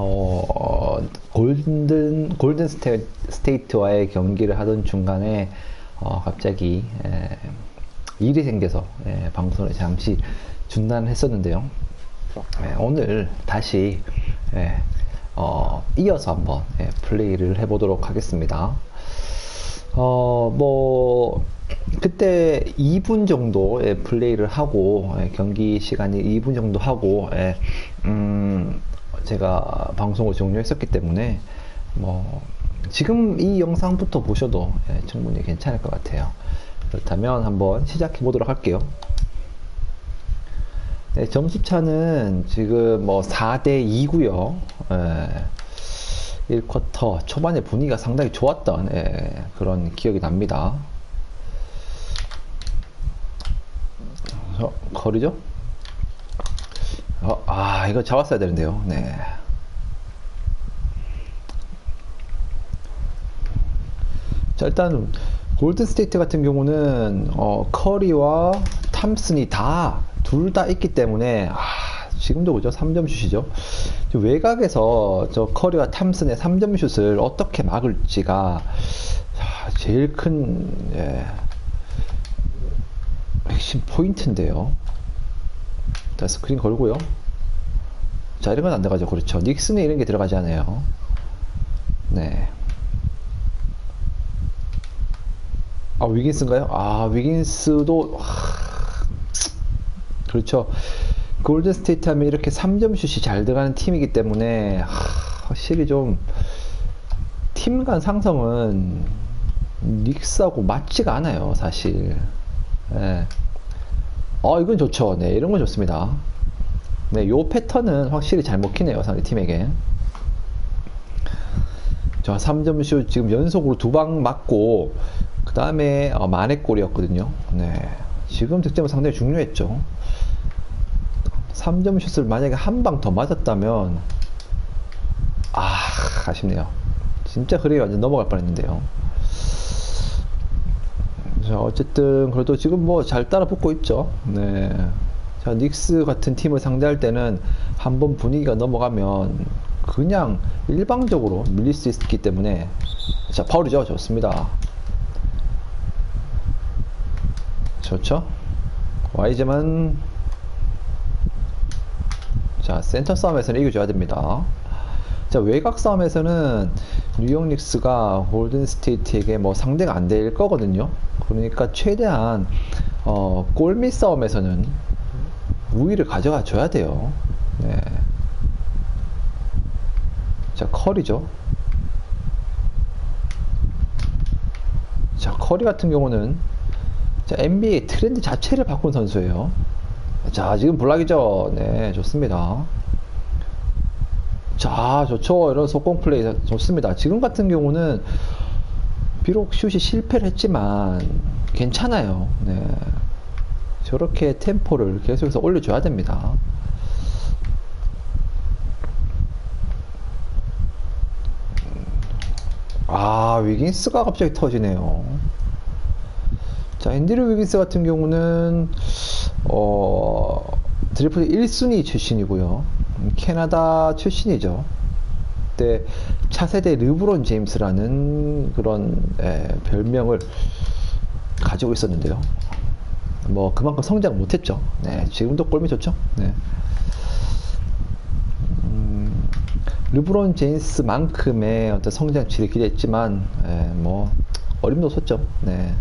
어, 골든 골든 스테, 스테이트와의 경기를 하던 중간에 어, 갑자기 에, 일이 생겨서 에, 방송을 잠시 중단했었는데요. 에, 오늘 다시 에, 어, 이어서 한번 에, 플레이를 해보도록 하겠습니다. 어, 뭐, 그때 2분 정도의 플레이를 하고, 예, 경기 시간이 2분 정도 하고, 예, 음, 제가 방송을 종료했었기 때문에, 뭐, 지금 이 영상부터 보셔도 예, 충분히 괜찮을 것 같아요. 그렇다면 한번 시작해 보도록 할게요. 네, 점수차는 지금 뭐 4대 2고요. 예. 1쿼터 초반에 분위기가 상당히 좋았던 예, 그런 기억이 납니다. 어, 거리죠? 어, 아, 이거 잡았어야 되는데요. 네. 자, 일단 골든 스테이트 같은 경우는 어, 커리와 탐슨이 다 둘 다 있기 때문에 아, 지금도 보죠 3점 슛이죠 외곽에서 저 커리와 탐슨의 3점 슛을 어떻게 막을지가 제일 큰 예, 핵심 포인트인데요 자 스크린 걸고요 자 이런 건 안 들어가죠 그렇죠 닉슨에 이런 게 들어가지 않아요 네 아, 위긴스인가요? 아, 위긴스도, 하... 그렇죠. 골든 스테이트 하면 이렇게 3점 슛이 잘 들어가는 팀이기 때문에, 하... 확실히 좀, 팀 간 상성은 닉스하고 맞지가 않아요, 사실. 네. 어, 이건 좋죠. 네, 이런 건 좋습니다. 네, 요 패턴은 확실히 잘 먹히네요, 상대 팀에게. 자, 3점 슛 지금 연속으로 두 방 맞고, 그 다음에 어, 만회골이었거든요. 네. 지금 득점은 상당히 중요했죠. 3점 슛을 만약에 한 방 더 맞았다면, 아, 아쉽네요. 진짜 그래 완전 넘어갈 뻔 했는데요. 자, 어쨌든, 그래도 지금 뭐 잘 따라 붙고 있죠. 네. 자, 닉스 같은 팀을 상대할 때는 한번 분위기가 넘어가면 그냥 일방적으로 밀릴 수 있기 때문에 자, 파울이죠. 좋습니다. 좋죠? 와이즈만 자 센터 싸움에서는 이겨줘야 됩니다. 자 외곽 싸움에서는 뉴욕 닉스가 골든 스테이트에게 뭐 상대가 안 될 거거든요. 그러니까 최대한 어, 골밑 싸움에서는 우위를 가져가 줘야 돼요. 네. 자 커리죠. 자 커리 같은 경우는 자, NBA 트렌드 자체를 바꾼 선수예요. 자, 지금 블락이죠. 네, 좋습니다. 자, 좋죠. 이런 속공 플레이 좋습니다. 지금 같은 경우는 비록 슛이 실패를 했지만 괜찮아요. 네. 저렇게 템포를 계속해서 올려줘야 됩니다. 아, 위긴스가 갑자기 터지네요. 자, 앤드류 위긴스 같은 경우는, 어, 드리프트 1순위 출신이고요. 캐나다 출신이죠. 그때 차세대 르브론 제임스라는 그런 에, 별명을 가지고 있었는데요. 뭐 그만큼 성장 못했죠. 네, 지금도 골미 좋죠. 네. 음, 르브론 제임스만큼의 어떤 성장치를 기대했지만 에, 뭐 어림도 없었죠. 네.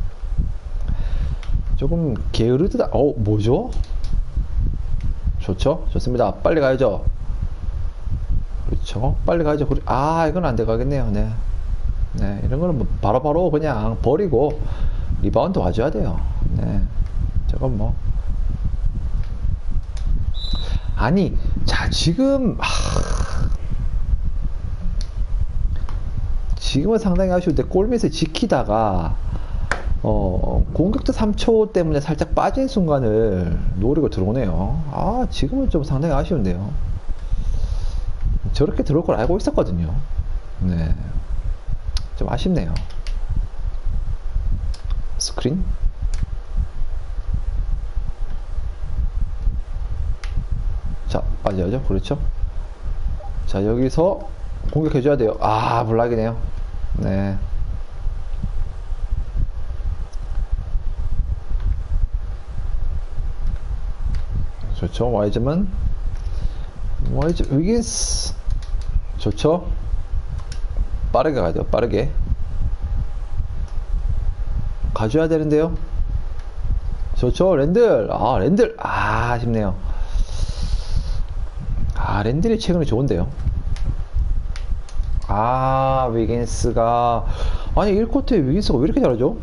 조금 게으르다. 어, 뭐죠? 좋죠? 좋습니다. 빨리 가야죠. 그렇죠. 빨리 가야죠. 아, 이건 안 돼가겠네요. 네. 네. 이런 거는 뭐 바로바로 그냥 버리고 리바운드 와줘야 돼요. 네. 저건 뭐. 아니, 자, 지금, 하... 지금은 상당히 아쉬운데 골밑을 지키다가 어, 공격도 3초 때문에 살짝 빠진 순간을 노리고 들어오네요. 아, 지금은 좀 상당히 아쉬운데요. 저렇게 들어올 걸 알고 있었거든요. 네. 좀 아쉽네요. 스크린? 자, 빠져야죠. 그렇죠. 자, 여기서 공격해줘야 돼요. 아, 블락이네요. 네. 좋죠. 와이즈만. 와이즈, 위긴스. 좋죠. 빠르게 가죠. 빠르게. 가져야 되는데요. 좋죠. 랜들. 아, 랜들. 아, 아쉽네요. 아, 랜들이 최근에 좋은데요. 아, 위긴스가. 아니, 1쿼터에 위긴스가 왜 이렇게 잘하죠?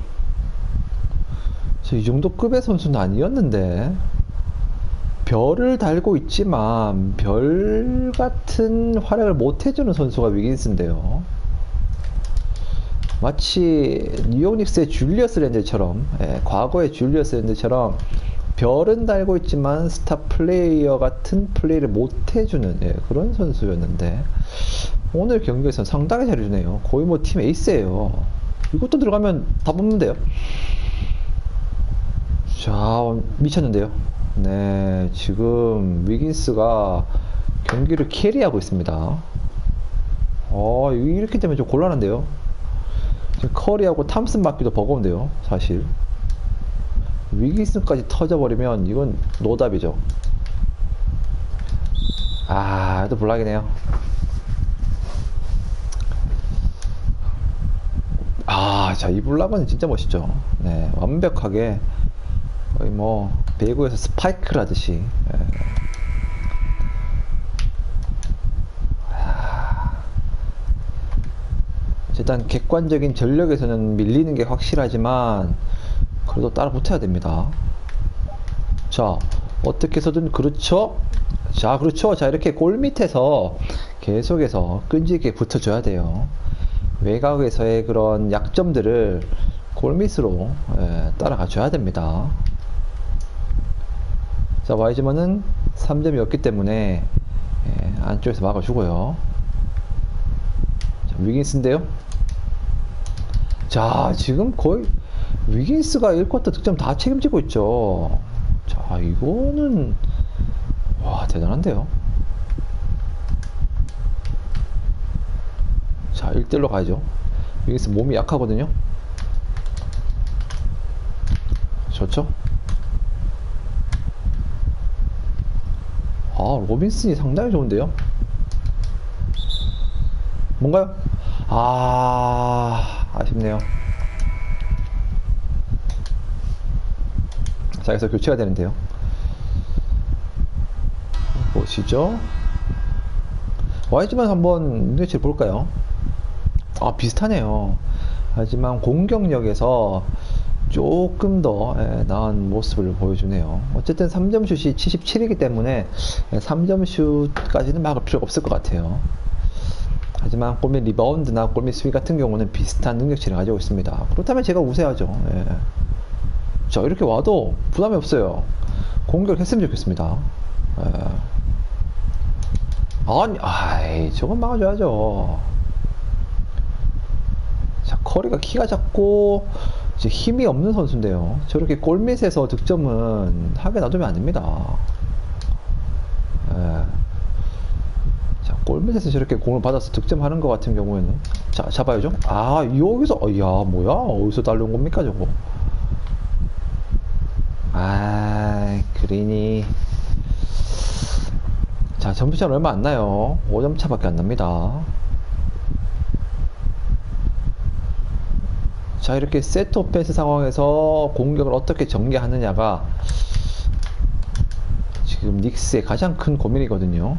이 정도 급의 선수는 아니었는데. 별을 달고 있지만, 별 같은 활약을 못 해주는 선수가 위긴스인데요. 마치 뉴욕 닉스의 줄리어스 랜드처럼 예, 과거의 줄리어스 랜드처럼 별은 달고 있지만 스타 플레이어 같은 플레이를 못 해주는 예, 그런 선수였는데 오늘 경기에서 상당히 잘해주네요. 거의 뭐 팀 에이스예요. 이것도 들어가면 다 뽑는데요. 자 미쳤는데요. 네 지금 위긴스가 경기를 캐리하고 있습니다. 어 이렇게 되면 좀 곤란한데요. 커리하고 탐슨 맞기도 버거운데요, 사실. 위기스까지 터져버리면 이건 노답이죠. 아, 또 블락이네요. 아, 자, 이 블락은 진짜 멋있죠. 네, 완벽하게 거의 뭐 배구에서 스파이크를 하듯이. 네. 일단 객관적인 전력에서는 밀리는 게 확실하지만 그래도 따라 붙어야 됩니다. 자, 어떻게 해서든 그렇죠? 자, 그렇죠. 자, 이렇게 골 밑에서 계속해서 끈질기게 붙어줘야 돼요. 외곽에서의 그런 약점들을 골 밑으로 예, 따라가 줘야 됩니다. 자, 와이즈먼은 3점이었기 때문에 예, 안쪽에서 막아주고요. 자, 위긴스인데요. 자, 지금 거의 위긴스가 1쿼터 득점 다 책임지고 있죠. 자, 이거는 와, 대단한데요. 자, 1대1로 가야죠. 위긴스 몸이 약하거든요. 좋죠? 아, 로빈슨이 상당히 좋은데요? 뭔가요? 아... 아쉽네요. 자, 여기서 교체가 되는데요. 보시죠. YG만 한번 눈치 볼까요? 아, 비슷하네요. 하지만 공격력에서 조금 더 예, 나은 모습을 보여주네요. 어쨌든 3점 슛이 77이기 때문에 3점 슛까지는 막을 필요가 없을 것 같아요. 하지만 골밑 리바운드나 골밑 수비 같은 경우는 비슷한 능력치를 가지고 있습니다. 그렇다면 제가 우세하죠. 예. 자, 이렇게 와도 부담이 없어요. 공격했으면 좋겠습니다. 예. 아니, 아이, 저건 막아줘야죠. 자, 커리가 키가 작고, 이제 힘이 없는 선수인데요. 저렇게 골밑에서 득점은 하게 놔두면 안 됩니다. 예. 골밑에서 저렇게 공을 받아서 득점하는 것 같은 경우에는 자 잡아야죠 아 여기서 어, 야 뭐야 어디서 달려온 겁니까 저거 아 그린이 자 점수차 얼마 안 나요 5점 차밖에 안 납니다 자 이렇게 세트 오펜스 상황에서 공격을 어떻게 전개하느냐가 지금 닉스의 가장 큰 고민이거든요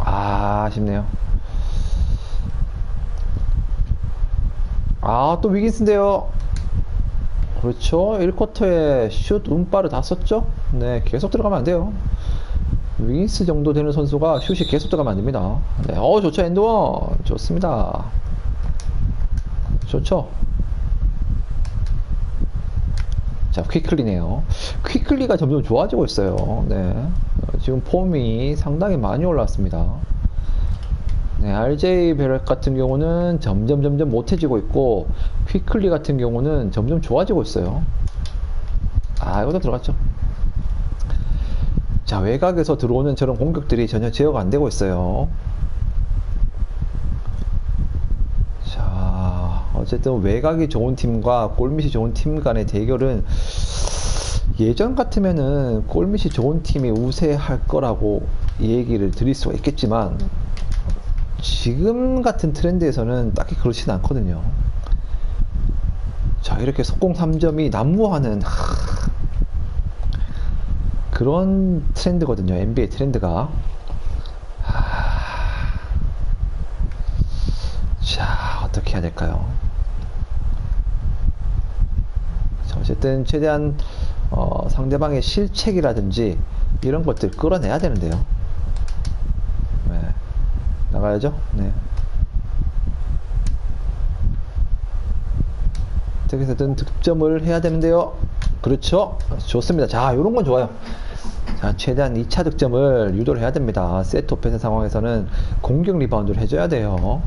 아쉽네요. 아, 또 위긴스인데요. 그렇죠. 1쿼터에 슛 운바를 다 썼죠? 네, 계속 들어가면 안 돼요. 위긴스 정도 되는 선수가 슛이 계속 들어가면 안 됩니다. 네, 어, 좋죠. 엔드원. 좋습니다. 좋죠. 자, 퀴클리네요. 퀴클리가 점점 좋아지고 있어요. 네. 지금 폼이 상당히 많이 올랐습니다. 네, RJ 베렉 같은 경우는 점점 점점 못해지고 있고 퀴클리 같은 경우는 점점 좋아지고 있어요. 아, 이것도 들어갔죠. 자, 외곽에서 들어오는 저런 공격들이 전혀 제어가 안 되고 있어요. 자, 어쨌든 외곽이 좋은 팀과 골밑이 좋은 팀 간의 대결은 예전 같으면은 골밑이 좋은 팀이 우세할 거라고 얘기를 드릴 수가 있겠지만 지금 같은 트렌드에서는 딱히 그렇지는 않거든요. 자, 이렇게 속공 3점이 난무하는 하, 그런 트렌드거든요. NBA 트렌드가. 하, 자, 어떻게 해야 될까요? 자, 어쨌든 최대한 어, 상대방의 실책이라든지 이런 것들 끌어내야 되는데요. 네. 나가야죠. 네. 어떻게 해서든 득점을 해야 되는데요. 그렇죠. 좋습니다. 자, 이런 건 좋아요. 자, 최대한 2차 득점을 유도를 해야 됩니다. 세트 오펜스 상황에서는 공격 리바운드를 해줘야 돼요.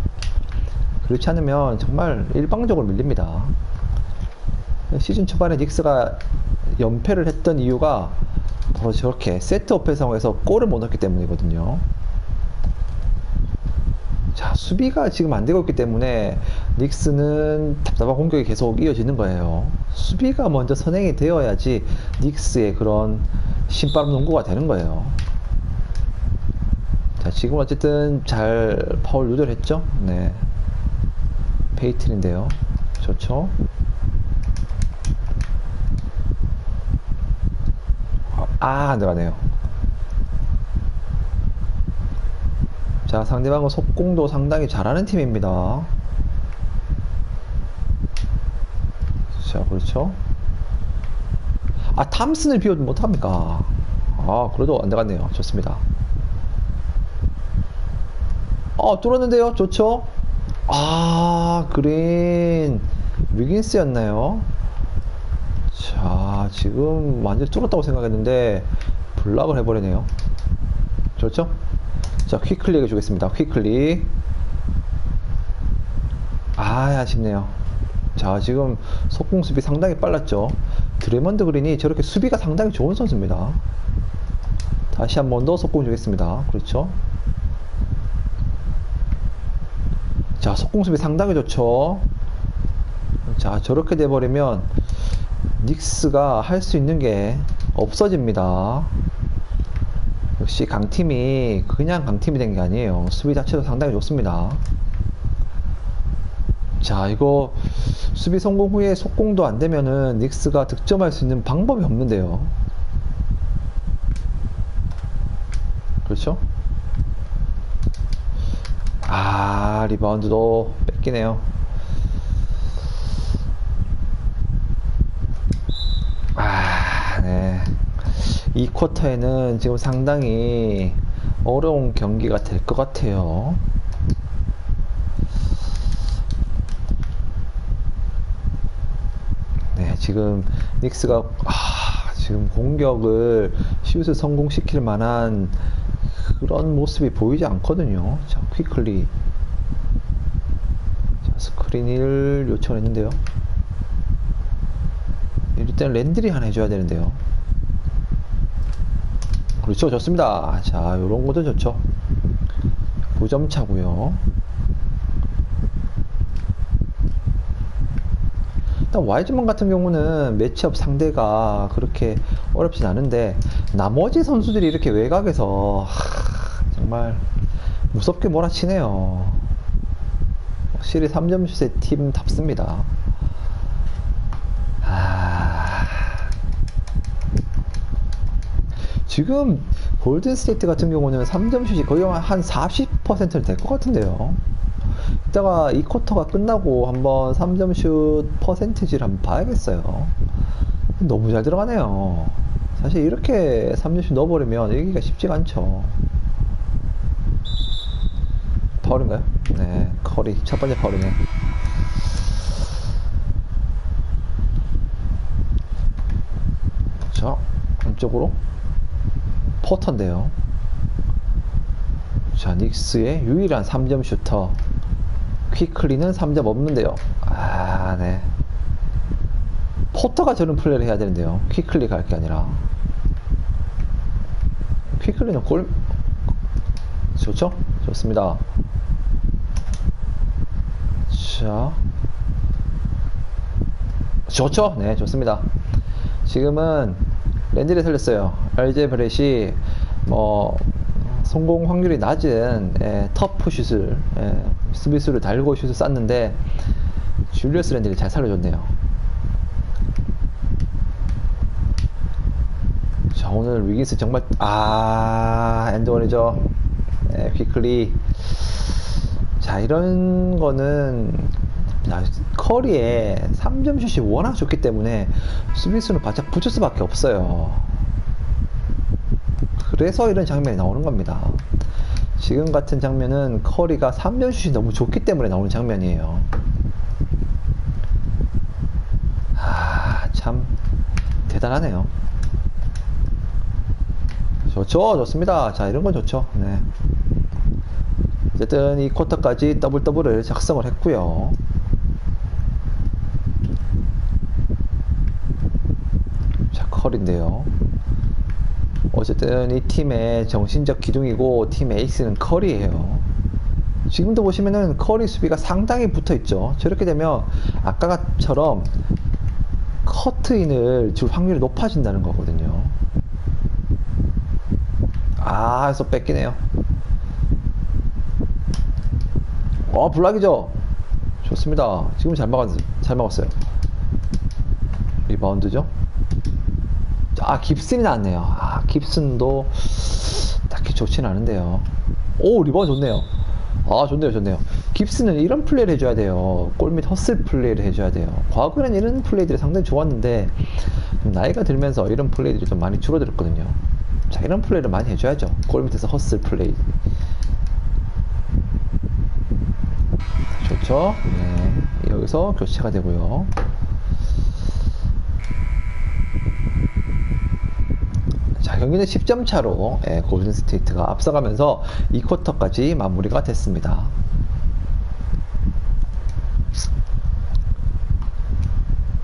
그렇지 않으면 정말 일방적으로 밀립니다. 시즌 초반에 닉스가 연패를 했던 이유가 바로 저렇게 세트 오펜스 상황에서 골을 못 넣기 때문이거든요. 자, 수비가 지금 안 되고 있기 때문에 닉스는 답답한 공격이 계속 이어지는 거예요. 수비가 먼저 선행이 되어야지 닉스의 그런 신바람 농구가 되는 거예요. 자, 지금 어쨌든 잘 파울 유도를 했죠? 네. 페이틀인데요. 좋죠? 아, 안 들어가네요. 자, 상대방은 속공도 상당히 잘하는 팀입니다. 자, 그렇죠. 아, 탐슨을 비워도 못합니까? 아, 그래도 안 들어갔네요. 좋습니다. 어, 뚫었는데요. 좋죠? 아, 그린. 위긴스였나요? 자, 지금 완전 뚫었다고 생각했는데, 블락을 해버리네요. 좋죠? 자, 퀵클릭 해주겠습니다. 퀵클릭. 아, 아쉽네요. 자, 지금 속공 수비 상당히 빨랐죠. 드레먼드 그린이 저렇게 수비가 상당히 좋은 선수입니다. 다시 한 번 더 속공 주겠습니다. 그렇죠. 자, 속공 수비 상당히 좋죠. 자, 저렇게 돼버리면 닉스가 할 수 있는 게 없어집니다. 역시 강팀이 그냥 강팀이 된 게 아니에요. 수비 자체도 상당히 좋습니다. 자, 이거 수비 성공 후에 속공도 안 되면은 닉스가 득점할 수 있는 방법이 없는데요. 그렇죠? 아, 리바운드도 뺏기네요. 아, 네. 이 쿼터에는 지금 상당히 어려운 경기가 될 것 같아요. 지금 닉스가 아, 지금 공격을 슛을 성공시킬 만한 그런 모습이 보이지 않거든요. 자, 퀵클리. 자, 스크린을 요청했는데요. 일단 랜들이 하나 해줘야 되는데요. 그렇죠. 좋습니다. 자, 요런 것도 좋죠. 9점 차고요 일단 와이즈먼 같은 경우는 매치업 상대가 그렇게 어렵진 않은데 나머지 선수들이 이렇게 외곽에서 하, 정말 무섭게 몰아치네요. 확실히 3점 슛의 팀답습니다. 아... 지금 골든 스테이트 같은 경우는 3점 슛이 거의 한 40%는 될 것 같은데요. 이따가 이 쿼터가 끝나고 한번 3점 슛 퍼센티지를 한번 봐야겠어요. 너무 잘 들어가네요. 사실 이렇게 3점 슛 넣어버리면 이기가 쉽지가 않죠. 파울인가요? 네, 커리 첫 번째 파울이네. 자, 안쪽으로 포터인데요. 자, 닉스의 유일한 3점 슈터. 퀵클리는 3점 없는데요. 아, 네. 포터가 저런 플레이를 해야 되는데요. 퀵클리 갈 게 아니라. 퀵클리는 골 좋죠? 좋습니다. 자, 좋죠? 네, 좋습니다. 지금은 렌즈를 살렸어요. RJ 브렛이 뭐 성공 확률이 낮은 예, 터프 슛을 예, 수비수를 달고 슛을 쐈는데 줄리어스 렌즈를 잘 살려줬네요. 자 오늘 위기스 정말 아 엔드원이죠. 예, 퀴클리 자 이런 거는 자, 커리의 3점 슛이 워낙 좋기 때문에 수비수는 바짝 붙을 수밖에 없어요. 그래서 이런 장면이 나오는 겁니다. 지금 같은 장면은 커리가 3점 슛이 너무 좋기 때문에 나오는 장면이에요. 아, 참 대단하네요. 좋죠, 좋습니다. 자, 이런 건 좋죠. 네. 어쨌든 이 쿼터까지 더블 더블을 작성을 했고요. 자, 컬인데요. 어쨌든 이 팀의 정신적 기둥이고 팀 에이스는 컬이에요. 지금도 보시면은 컬이 수비가 상당히 붙어 있죠. 저렇게 되면 아까처럼 커트인을 줄 확률이 높아진다는 거거든요. 아, 해서 뺏기네요. 어, 블락이죠? 좋습니다. 지금 잘 막았, 잘 막았어요. 리바운드죠? 아, 깁슨이 나왔네요. 아, 깁슨도 딱히 좋진 않은데요. 오, 리바운드 좋네요. 아, 좋네요, 좋네요. 깁슨은 이런 플레이를 해줘야 돼요. 골밑 헛슬 플레이를 해줘야 돼요. 과거에는 이런 플레이들이 상당히 좋았는데, 좀 나이가 들면서 이런 플레이들이 좀 많이 줄어들었거든요. 자, 이런 플레이를 많이 해줘야죠. 골밑에서 헛슬 플레이. 좋죠? 네. 여기서 교체가 되고요. 경기는 10점 차로 예, 골든 스테이트가 앞서가면서 이 쿼터까지 마무리가 됐습니다.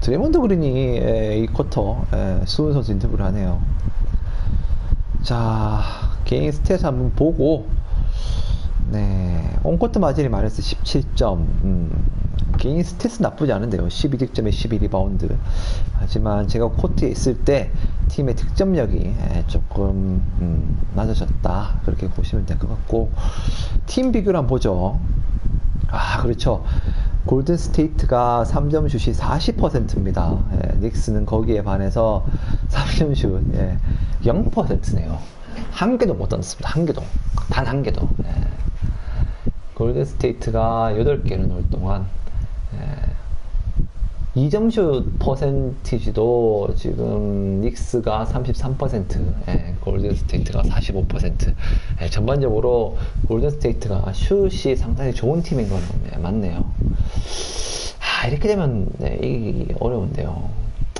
드레몬드 그린이 예, 이 쿼터 예, 수훈 선수 인터뷰를 하네요. 자, 개인 스탯 한번 보고 네, 온코트 마진이 마이너스 17점. 음, 개인 스탯은 나쁘지 않은데요. 12득점에 12리바운드. 하지만 제가 코트에 있을 때 팀의 득점력이 예, 조금 음, 낮아졌다. 그렇게 보시면 될 것 같고 팀 비교를 한번 보죠. 아, 그렇죠. 골든 스테이트가 3점 슛이 40%입니다. 예, 닉스는 거기에 반해서 3점 슛 예, 0%네요. 한 개도 못 던졌습니다. 한 개도. 단 한 개도. 예. 골든 스테이트가 8개를 넣을 동안 예, 2점슛 퍼센티지도 지금 닉스가 33%, 예, 골든 스테이트가 45%. 예, 전반적으로 골든 스테이트가 슛이 상당히 좋은 팀인 건 예, 맞네요. 아, 이렇게 되면 네, 이기기 어려운데요.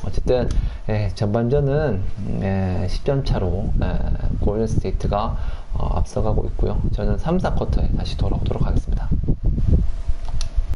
어쨌든 예, 전반전은 예, 10점 차로 예, 골든 스테이트가 어, 앞서가고 있고요. 저는 3, 4쿼터에 다시 돌아오도록 하겠습니다.